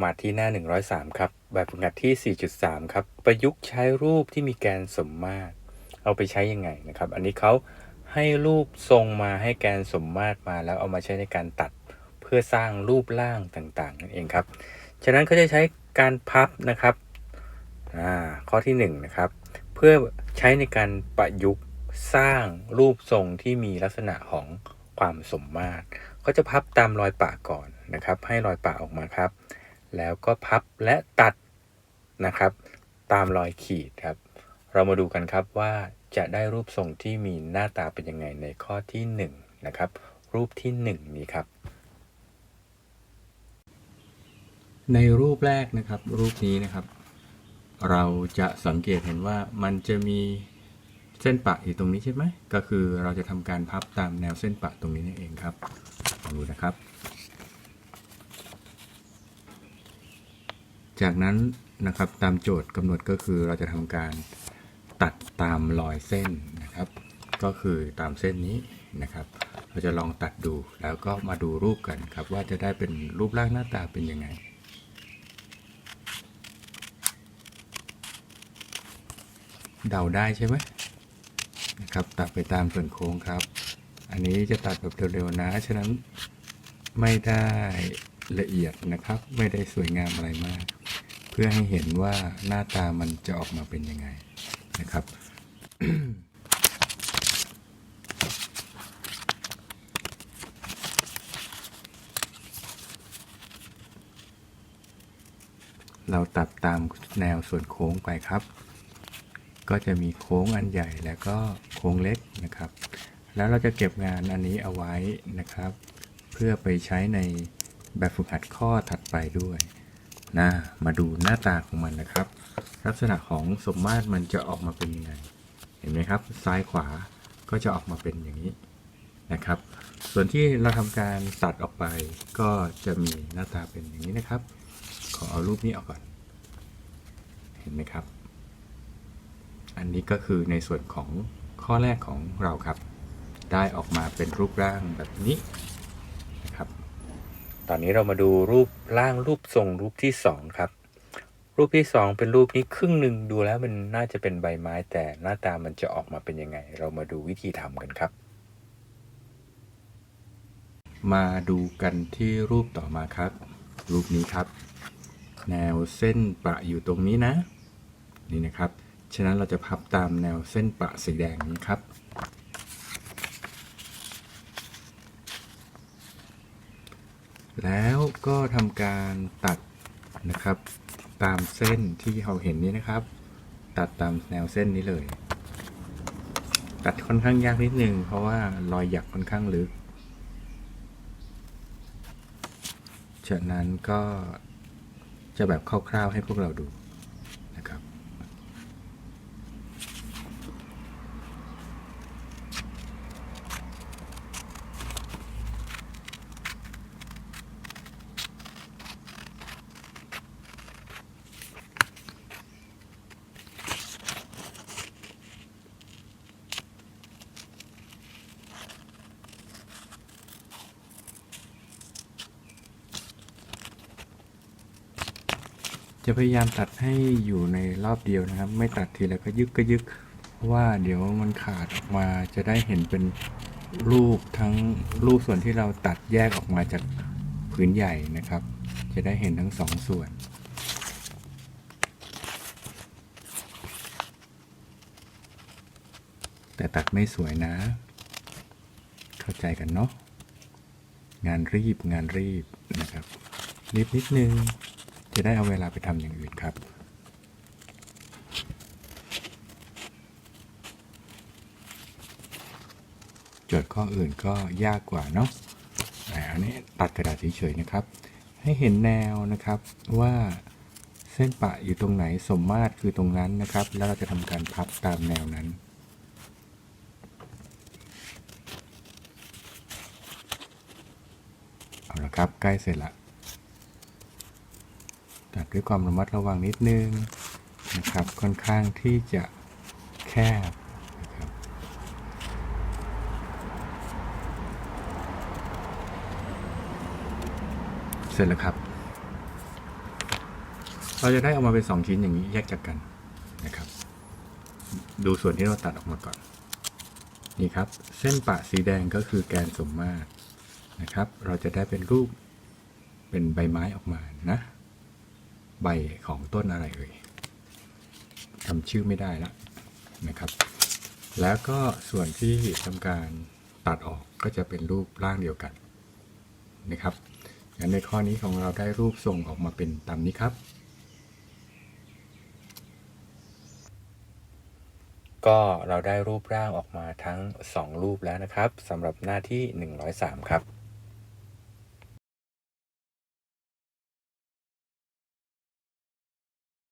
มาที่หน้า 103 ครับ แบบฝึกหัดที่ 4.3 ครับ ประยุกต์ใช้รูปที่มีแกนสมมาตร เอาไปใช้ยังไงนะครับ อันนี้เขาให้รูปทรงมาให้แกนสมมาตรมาแล้วเอามาใช้ในการตัดเพื่อสร้างรูปร่างต่างๆ นั่นเองครับ ฉะนั้นเขาจะใช้การพับนะครับข้อที่1นงนะครับ เพื่อใช้ในการประยุกต์สร้างรูปทรงที่มีลักษณะของความสมมาตรเขาจะพับตามรอยปะก่อนนะครับ ให้รอยปะออกมาครับ แล้วก็พับและตัดนะครับ ตามรอยขีดครับ เรามาดูกันครับว่าจะได้รูปทรงที่มีหน้าตาเป็นยังไงในข้อที่1นงนะครับ รูปที่ 1 นี้ครับ ในรูปแรกนะครับ รูปนี้นะครับ เราจะสังเกตเห็นว่ามันจะมีเส้นปะอยู่ตรงนี้ใช่ไหม ก็คือเราจะทำการพับตามแนวเส้นปะตรงนี้นั่นเองครับลองดูนะครับ จากนั้นนะครับตามโจทย์กำหนดก็คือเราจะทำการตัดตามรอยเส้นนะครับ ก็คือตามเส้นนี้นะครับ เราจะลองตัดดูแล้วก็มาดูรูปกันครับ ว่าจะได้เป็นรูปร่างหน้าตาเป็นยังไงเดาได้ใช่ไหมนะครับตัดไปตามส่วนโค้งครับ อันนี้จะตัดแบบเร็วๆนะ ฉะนั้นไม่ได้ละเอียดนะครับ ไม่ได้สวยงามอะไรมาก เพื่อให้เห็นว่าหน้าตามันจะออกมาเป็นยังไงนะครับ เราตัดตามแนวส่วนโค้งไปครับ ก็จะมีโค้งอันใหญ่แล้วก็โค้งเล็กนะครับ แล้วเราจะเก็บงานอันนี้เอาไว้นะครับ เพื่อไปใช้ในแบบฝึกหัดข้อถัดไปด้วย นะมาดูหน้าตาของมันนะครับ ลักษณะของสมมาตรมันจะออกมาเป็นยังไง เห็นไหมครับ ซ้ายขวาก็จะออกมาเป็นอย่างนี้นะครับ ส่วนที่เราทำการตัดออกไปก็จะมีหน้าตาเป็นอย่างนี้นะครับ ขอเอารูปนี้ออกก่อน เห็นไหมครับ อันนี้ก็คือในส่วนของข้อแรกของเราครับ ได้ออกมาเป็นรูปร่างแบบนี้นะครับ อนนี้เรามาดูรูปร่างรูปทรงรูปที่2ครับ รูปที่2เป็นรูปนี้ครึ่งหนึ่งดูแล้วมันน่าจะเป็นใบไม้ แต่หน้าตามันจะออกมาเป็นยังไง เรามาดูวิธีทำกันครับ มาดูกันที่รูปต่อมาครับ รูปนี้ครับ แนวเส้นประอยู่ตรงนี้นะ นี่นะครับ ฉะนั้นเราจะพับตามแนวเส้นประสีแดงนี้ครับ แล้วก็ทำการตัดนะครับ ตามเส้นที่เราเห็นนี้นะครับ ตัดตามแนวเส้นนี้เลย ตัดค่อนข้างยากนิดนึง เพราะว่ารอยหยักค่อนข้างลึกฉะนั้นก็จะแบบคร่าวๆให้พวกเราดูนะครับ จะพยายามตัดให้อยู่ในรอบเดียวนะครับ ไม่ตัดทีละก็ยึกก็ยึก เพราะว่าเดี๋ยวมันขาดออกมาจะได้เห็นเป็นรูปทั้งรูปส่วนที่เราตัดแยกออกมาจากผืนใหญ่นะครับ จะได้เห็นทั้งสองส่วนแต่ตัดไม่สวยนะ เข้าใจกันเนาะ งานรีบงานรีบนะครับ รีบนิดนึง จะได้เอาเวลาไปทำอย่างอื่นครับ โจทย์ข้ออื่นก็ยากกว่าเนาะอันนี้ตัดกระดาษเฉยๆนะครับ ให้เห็นแนวนะครับว่าเส้นปะอยู่ตรงไหนสมมาตรคือตรงนั้นนะครับ แล้วเราจะทำการพับตามแนวนั้นเอาละครับใกล้เสร็จละ ตัดด้วยความระมัดระวังนิดนึงนะครับ ค่อนข้างที่จะแคบนะครับเสร็จแล้วครับ เราจะได้ออกมาเป็นสองชิ้นอย่างนี้แยกจากกันนะครับ ดูส่วนที่เราตัดออกมาก่อน นี่ครับ เส้นปะสีแดงก็คือแกนสมมาตรนะครับ เราจะได้เป็นรูปเป็นใบไม้ออกมานะ ใบของต้นอะไรเอ่ยจำชื่อไม่ได้ละนะครับ แล้วก็ส่วนที่ทำการตัดออกก็จะเป็นรูปร่างเดียวกันนะครับงั้นในข้อนี้ของเราได้รูปทรงออกมาเป็นตามนี้ครับ ก็เราได้รูปร่างออกมาทั้ง 2 รูปแล้วนะครับสำหรับหน้าที่ 103 ครับ